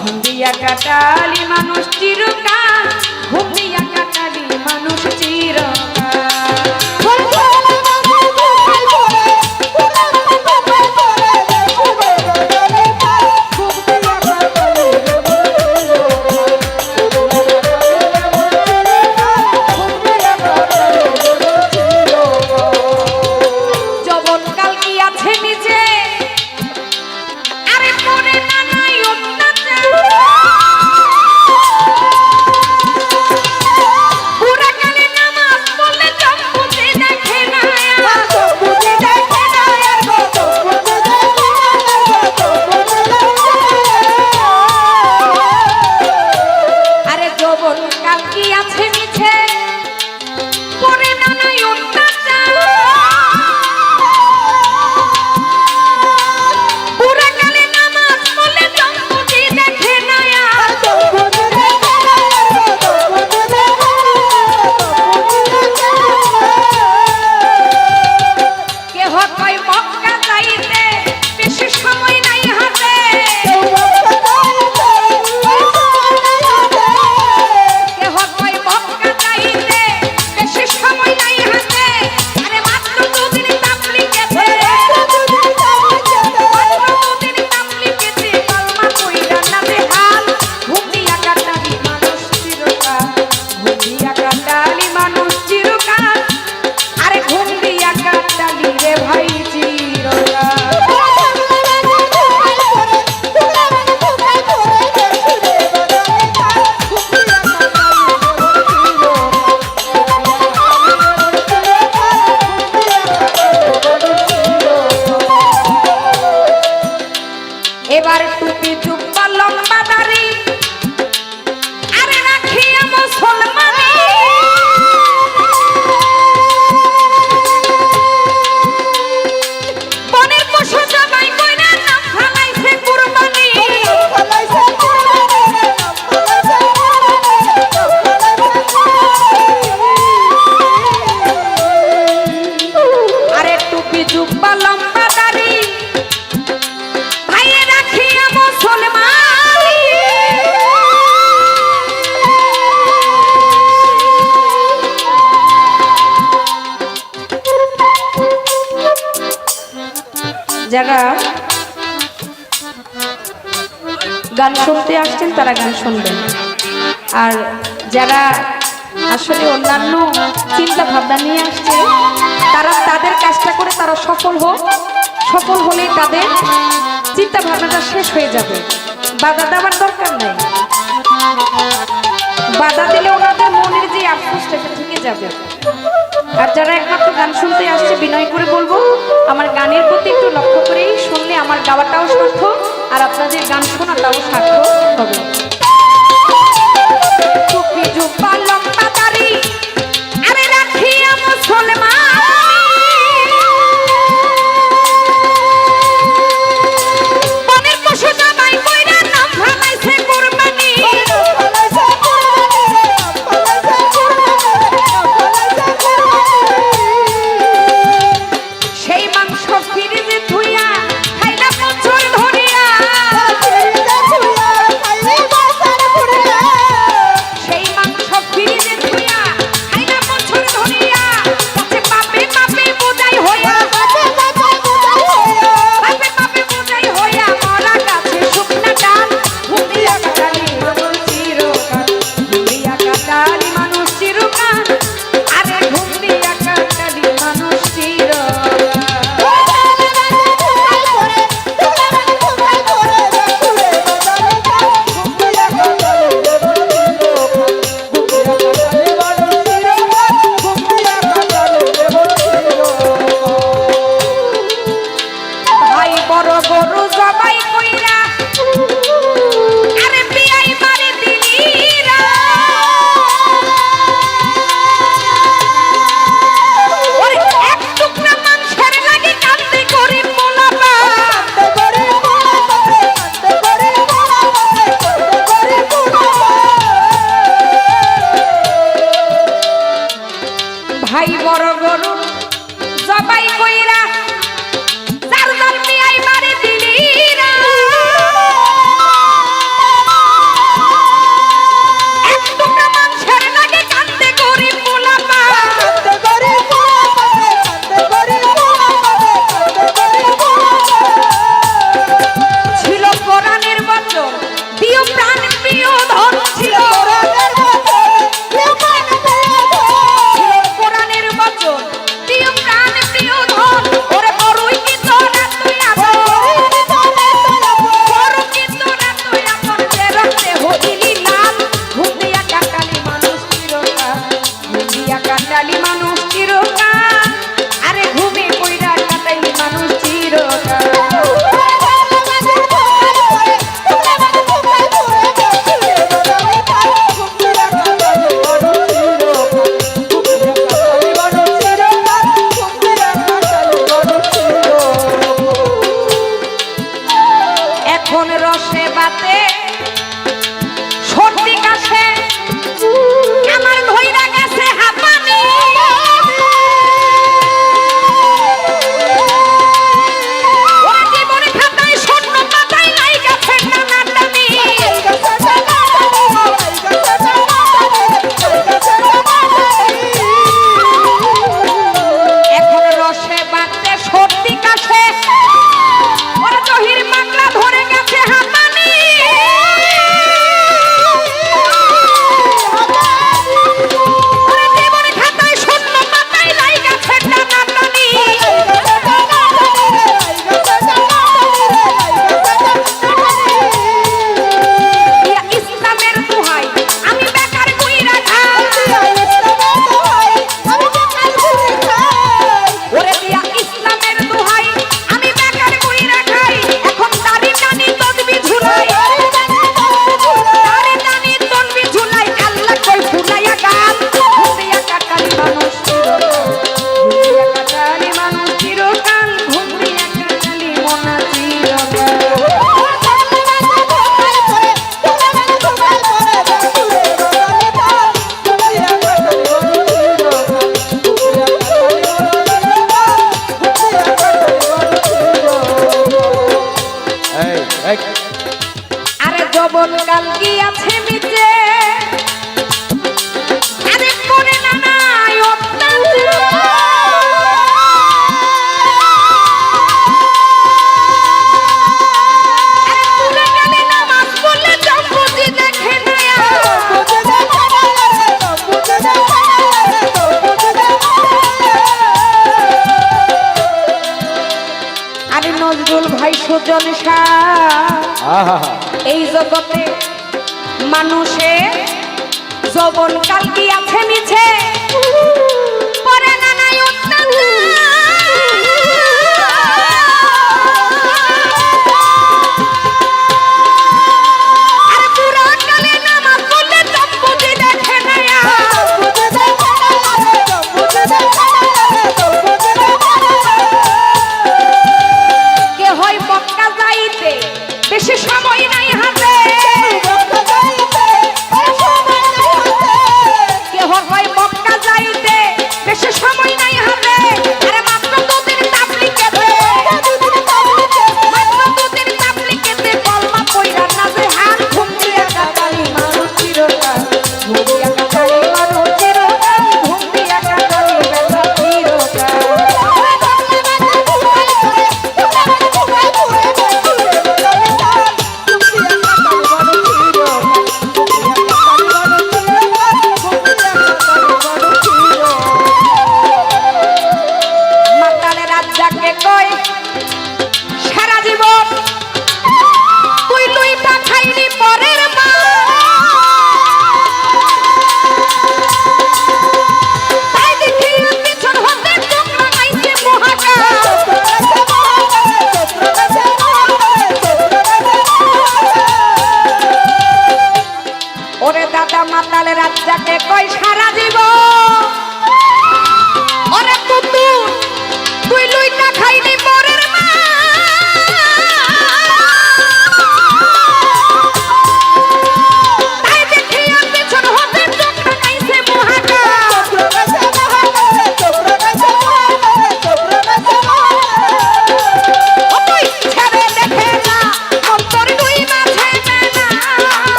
ঘুমিয়া কাটালি মানুষ চিরকাল যারা গান শুনতে আসছেন, তারা গান শুনবেন। আর যারা আসলে অন্যান্য চিন্তা ভাবনা নিয়ে আসছে, তারা তাদের কাজটা করে তারা সফল হোক। সফল হলেই তাদের চিন্তা ভাবনাটা শেষ হয়ে যাবে। বাধা দেওয়ার দরকার নেই। বাধা দিলে ওনাদের মনের যে আফসোসটা, সেটা থেকে যাবে। আর যারা একমাত্র গান শুনতে আসছে, বিনয় করে বলব, আমার গানের প্রতি একটু লক্ষ্য করেই শুনলে আমার গাওয়াটাও সার্থক, আর আপনাদের গান শোনাটাও সার্থক হবে। গরু জবাই এই জগতে মানুষের যৌবন কালকি আছে মিছে? মাতালের রাজ্জাকে কই সারা জীবন?